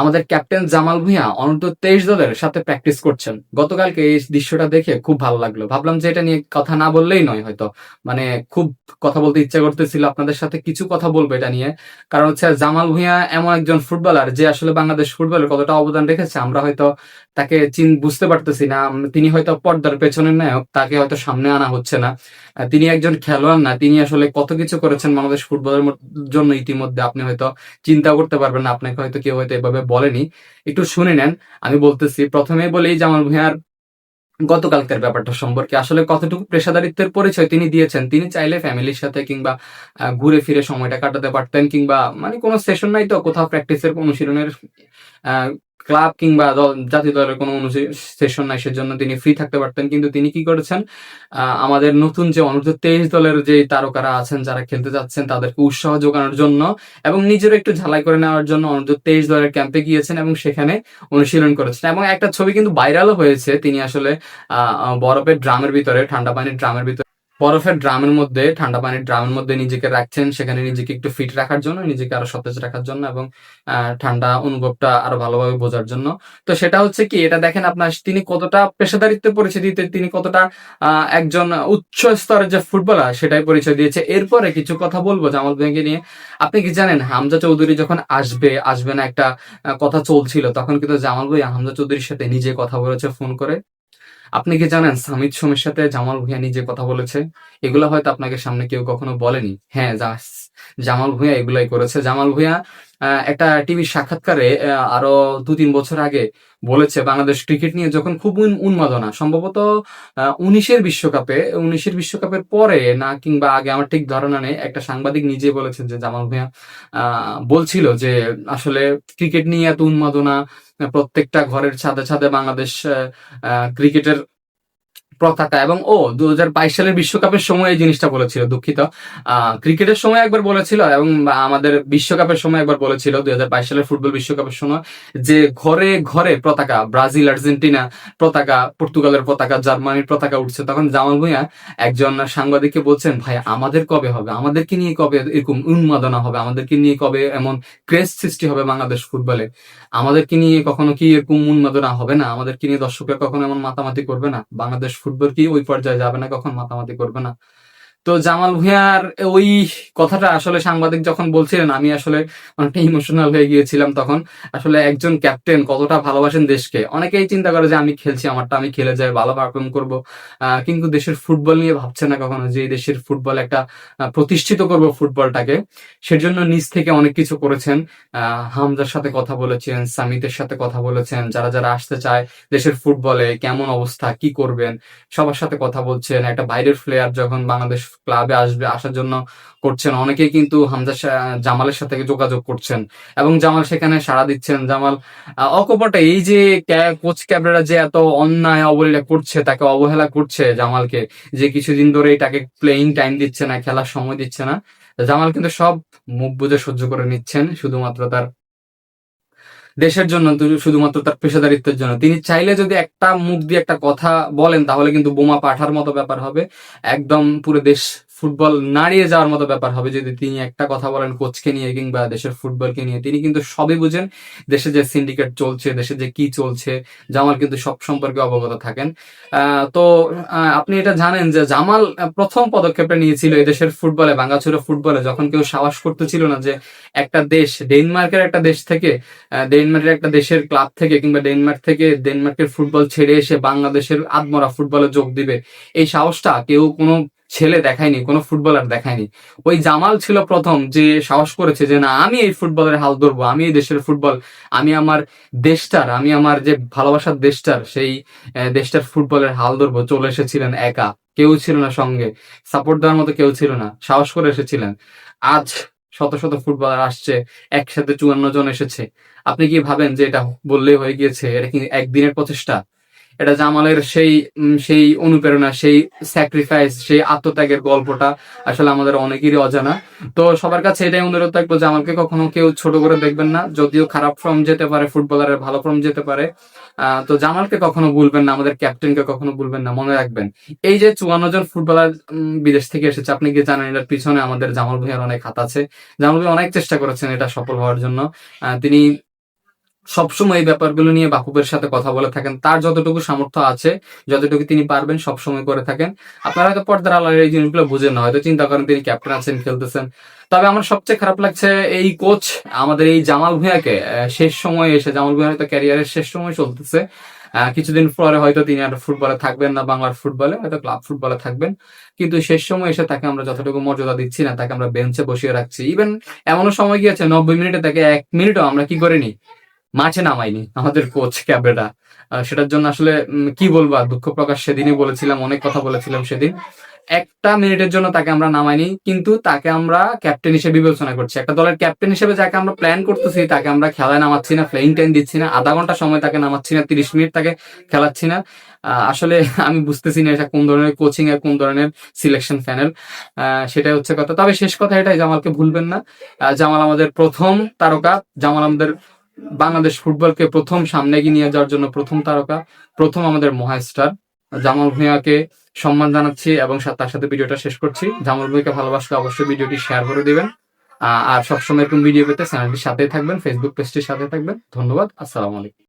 আমাদের ক্যাপ্টেন জামাল ভুঁইয়া অনন্ত তেইশ দলের সাথে প্র্যাকটিস করছেন। গতকালকে এই দৃশ্যটা দেখে খুব ভালো লাগল। ভাবলাম যে এটা নিয়ে কথা না বললেই নয় হয়তো। মানে খুব কথা বলতে ইচ্ছা করতেছিল আপনাদের সাথে, কিছু কথা বলব এটা নিয়ে। কারণ হচ্ছে জামাল ভুঁইয়া এমন একজন ফুটবলার যে আসলে বাংলাদেশ ফুটবলের কতটা অবদান রেখেছে, আমরা হয়তো তাকে চিন, বুঝতে পারতেছি না। তিনি হয়তো পর্দার পেছনের নায়ক, তাকে হয়তো সামনে আনা হচ্ছে না। তিনি একজন খেলোয়াড় না, তিনি আসলে কত কিছু করেছেন বাংলাদেশ ফুটবলের জন্য ইতিমধ্যে। আপনি হয়তো চিন্তা করতে পারবেন না, আপনাকে হয়তো কেউ হয়তো এভাবে বলেনি, একটু শুনে নেন। আমি বলতেছি প্রথমে বলেই জামাল ভূঁয়ার গতকালকের ব্যাপারটা সম্পর্কে। আসলে কতটুকু পেশাদারিত্বের পরিচয় তিনি দিয়েছেন, তিনি চাইলে ফ্যামিলির সাথে কিংবা ঘুরে ফিরে সময়টা কাটাতে পারতেন কিংবা মানে কোনো সেশন নাই তো, কোথাও প্র্যাকটিসের অনুশীলনের ক্লাব কিংবা জাতীয় দলের কোনো সেশন নাই সেজন্য তিনি ফ্রি থাকতে পারতেন। কিন্তু তিনি কি করেছেন? আমাদের নতুন যে অনূর্ধ্ব তেইশ দলের যে তারকারা আছেন যারা খেলতে যাচ্ছেন তাদেরকে উৎসাহ যোগানোর জন্য এবং নিজেরও একটু ঝালাই করে নেওয়ার জন্য অনূর্ধ্ব তেইশ দলের ক্যাম্পে গিয়েছেন এবং সেখানে অনুশীলন করেছেন। এবং একটা ছবি কিন্তু ভাইরালও হয়েছে। তিনি আসলে আহ, বরফের ড্রামের ভিতরে ঠান্ডা পানির ড্রামের ভিতরে বরফের ড্রামের মধ্যে, ঠান্ডা পানির ড্রামের মধ্যে নিজেকে রাখছেন, সেখানে নিজেকে একটু ফিট রাখার জন্য, নিজেকে আরও সতেজ রাখার জন্য এবং ঠান্ডা অনুভবটা আরও ভালোভাবে বোঝার জন্য। তো সেটা হচ্ছে কি, এটা দেখেন আপনার তিনি কতটা পেশাদারিত্বের পরিচয় দিতে, তিনি কতটা একজন উচ্চ স্তরের যে ফুটবলার সেটাই পরিচয় দিয়েছে। এরপরে কিছু কথা বলব জামাল ভাইকে নিয়ে। আপনি কি জানেন, হামজা চৌধুরী যখন আসবে আসবে না একটা কথা চলছিল, তখন কিন্তু জামাল ভাই হামজা চৌধুরীর সাথে নিজে কথা বলেছে, ফোন করে। আপনি কি জানেন সামিদ সোমের সাথে জামাল ভুঁইয়া নিজে কথা বলেছে? এগুলো হয়তো আপনাকে সামনে কেউ কখনো বলেনি। হ্যাঁ জামাল ভুঁইয়া এগুলাই করেছে। জামাল ভুঁইয়া একটা টিভির সাক্ষাৎকারে আরও দু তিন বছর আগে বলেছে, বাংলাদেশ ক্রিকেট নিয়ে যখন খুব উন্মাদনা, সম্ভবত উনিশের বিশ্বকাপে, উনিশের বিশ্বকাপের পরে না কিংবা আগে আমার ঠিক ধারণা নেই, একটা সাংবাদিক নিজে বলেছেন যে জামাল ভুঁইয়া বলছিল যে আসলে ক্রিকেট নিয়ে এত উন্মাদনা, প্রত্যেকটা ঘরের ছাদে ছাদে বাংলাদেশ ক্রিকেটের পতাকা এবং, ও দু হাজার বাইশ সালের বিশ্বকাপের সময় এই জিনিসটা বলেছিল, দুঃখিত। ক্রিকেটের সময় একবার বলেছিল এবং আমাদের বিশ্বকাপের সময় একবার বলেছিল দুই সালের ফুটবল বিশ্বকাপের সময়, যে ঘরে ঘরে পতাকা, ব্রাজিল, আর্জেন্টিনা পতাকা, পর্তুগালের পতাকা, জার্মানির পতাকা উঠছে, তখন জামাল ভুঁইয়া একজন সাংবাদিককে বলছেন, ভাই, আমাদের কবে হবে? আমাদেরকে নিয়ে কবে এরকম উন্মাদনা হবে? আমাদেরকে নিয়ে কবে এমন ক্রেজ সৃষ্টি হবে বাংলাদেশ ফুটবলে? আমাদেরকে নিয়ে কখনো কি এরকম উন্মাদনা হবে না? আমাদেরকে নিয়ে দর্শকরা কখনো এমন মাতামাতি করবে না? বাংলাদেশ ফুটবল কি ওই পর্যায়ে যাবে না কখন মাতামাতি করবে না। তো জামাল ভুঁইয়ার ওই কথাটা আসলে সাংবাদিক যখন বলছিলেন, আমি আসলে অনেকটা ইমোশনাল হয়ে গিয়েছিলাম তখন। আসলে একজন ক্যাপ্টেন কতটা ভালোবাসেন দেশকে? অনেকেই চিন্তা করে যে আমি খেলছি, আমারটা আমি খেলে যাই ভালো পারফর্ম করব। কিন্তু দেশের ফুটবল নিয়ে ভাবছে না কখনো যে দেশের ফুটবল একটা প্রতিষ্ঠিত করব ফুটবলটাকে। সেজন্য নিজ থেকে অনেক কিছু করেছেন। হামজার সাথে কথা বলেছেন, সামিতের সাথে কথা বলেছেন, যারা যারা আসতে চায় দেশের ফুটবলে, কেমন অবস্থা, কি করবেন, সবার সাথে কথা বলছেন। একটা বাইরের প্লেয়ার যখন বাংলাদেশ ক্লাবে আসবে, আসার জন্য করছেন। অনেকেই কিন্তু হামজা জামালের সাথে যোগাযোগ করছেন। এবং জামাল সেখানে সাড়া দিচ্ছেন। জামাল অকপটে এই যে কোচ ক্যাবরেরা যে এত অন্যায় অবহেলা করছে, তাকে অবহেলা করছে জামালকে, যে কিছুদিন ধরে তাকে প্লেইং টাইম দিচ্ছে না, খেলার সময় দিচ্ছে না, জামাল কিন্তু সব মুখ বুঝে সহ্য করে নিচ্ছেন, শুধুমাত্র তার দেশের জন্য শুধুমাত্র তার পেশাদারিত্বের জন্য। তিনি চাইলে যদি একটা মুখ দিয়ে একটা কথা বলেন, তাহলে কিন্তু বোমা পাঠার মতো ব্যাপার হবে। একদম পুরো দেশ ফুটবল নাড়িয়ে যাওয়ার মতো ব্যাপার হবে। যদি তিনি একটা কথা বলেন কোচকে নিয়ে কিংবা দেশের ফুটবলকে নিয়ে, তিনি কিন্তু সবই বুঝেন। দেশে যে সিন্ডিকেট চলছে, দেশে যে কি চলছে, জামাল কিন্তু সব সম্পর্কে অবগত থাকেন। তো আপনি এটা জানেন যে জামাল প্রথম পদক্ষেপটা নিয়েছিল এদেশের ফুটবলে ভাঙ্গাচুরা ফুটবলে, যখন কেউ সাহস করতেছিল না যে একটা দেশ, ডেনমার্কের একটা দেশ থেকে ডেনমার্কের একটা দেশের ক্লাব থেকে কিংবা ডেনমার্ক থেকে ডেনমার্কের ফুটবল ছেড়ে এসে বাংলাদেশের আদমরা ফুটবলে যোগ দিবে, এই সাহসটা কেউ কোনো ছেলে দেখায়নি, কোনো ফুটবলার দেখায়নি। ওই জামাল ছিল প্রথম যে সাহস করেছে যে, না, আমি এই ফুটবলের হাল ধরবো, আমি এই দেশের ফুটবল আমি আমার দেশটার, আমি আমার যে ভালোবাসার দেশটার, সেই দেশটার ফুটবলের হাল ধরবো। চলে এসেছিলেন একা, কেউ ছিল না সঙ্গে সাপোর্ট দেওয়ার মতো কেউ ছিল না, সাহস করে এসেছিলেন। আজ শত শত ফুটবলার আসছে, একসাথে চুয়ান্ন জন এসেছে। আপনি কি ভাবেন যে এটা বললেই হয়ে গিয়েছে? এটা কি একদিনের প্রচেষ্টা? এটা জামালের সেই সেই অনুপ্রেরণা, সেই স্যাক্রিফাইস সেই আত্মত্যাগের গল্পটা আসলে আমাদের অনেকেরই অজানা। তো সবার কাছে এটাই অনুরোধ থাকব, জামালকে কখনো কেউ ছোট করে দেখবেন না, যদিও খারাপ ফর্ম যেতে পারে ফুটবলারের ভালো ফর্ম যেতে পারে। তো জামালকে কখনো ভুলবেন না, আমাদের ক্যাপ্টেনকে কখনো ভুলবেন না, মনে রাখবেন। এই যে চুয়ান্ন জন ফুটবলার বিদেশ থেকে এসেছে, আপনি কি জানেন, এটার পিছনে আমাদের জামাল ভাইয়ের অনেক হাত আছে। জামাল ভাই অনেক চেষ্টা করেছেন এটা সফল হওয়ার জন্য। তিনি সবসময় এই ব্যাপারগুলো নিয়ে বাকুবের সাথে কথা বলে থাকেন। তার যতটুকু সামর্থ্য আছে যতটুকু তিনি পারবেন সবসময় করে থাকেন। আপনারা হয়তো পর্দার আলার এই জিনিসগুলো বুঝেন না হয়তো চিন্তা করেন তিনি ক্যাপ্টেন আছেন খেলতেছেন। তবে আমার সবচেয়ে খারাপ লাগছে এই কোচ আমাদের এই জামাল ভুঁইয়াকে আহ, শেষ সময়ে এসে জামাল ভুঁইয়া হয়তো ক্যারিয়ারের শেষ সময় চলতেছে। কিছুদিন পরে হয়তো তিনি আর ফুটবলে থাকবেন না বাংলার ফুটবলে হয়তো ক্লাব ফুটবলে থাকবেন। কিন্তু শেষ সময় এসে তাকে আমরা যতটুকু মর্যাদা দিচ্ছি না তাকে আমরা বেঞ্চে বসিয়ে রাখছি। ইভেন এমনও সময় গিয়েছে নব্বই মিনিটে তাকে এক মিনিটও আমরা কি করিনি মাঠে নামাইনি আমাদের কোচ ক্যাবেরা সেটার জন্য আসলে কি বলব আর দুঃখ প্রকাশ সেদিনই বলেছিলাম, অনেক কথা বলেছিলাম সেদিন। একটা মিনিটের জন্য তাকে আমরা নামাইনি কিন্তু তাকে আমরা ক্যাপ্টেন হিসেবে বিবেচনা করছি। একটা দলের ক্যাপ্টেন হিসেবে যাকে আমরা প্ল্যান করতেছি, তাকে আমরা খেলায় নামাচ্ছি না প্লেইং টাইম দিচ্ছি না, আধা ঘণ্টা সময় তাকে নামাচ্ছি না, তিরিশ মিনিট তাকে খেলাচ্ছি না। আসলে আমি বুঝতেছি না এটা কোন ধরনের কোচিং এর কোন ধরনের সিলেকশন প্যানেল সেটাই হচ্ছে কথা। তবে শেষ কথা এটাই, জামালকে ভুলবেন না। জামাল আমাদের প্রথম তারকা, জামাল আমাদের বাংলাদেশ ফুটবলকে প্রথম সামনে এগিয়ে নিয়ে যাওয়ার জন্য প্রথম তারকা, প্রথম আমাদের মহাস্টার জামাল ভূঁইয়াকে সম্মান জানাচ্ছি এবং তার সাথে ভিডিওটা শেষ করছি। জামাল ভূঁইকে ভালোবাসলে অবশ্যই ভিডিওটি শেয়ার করে দিবেন। আর সবসময় এরকম ভিডিও পেতে চ্যানেলটির সাথেই থাকবেন ফেসবুক পেজটির সাথে থাকবেন। ধন্যবাদ, আসসালামু আলাইকুম।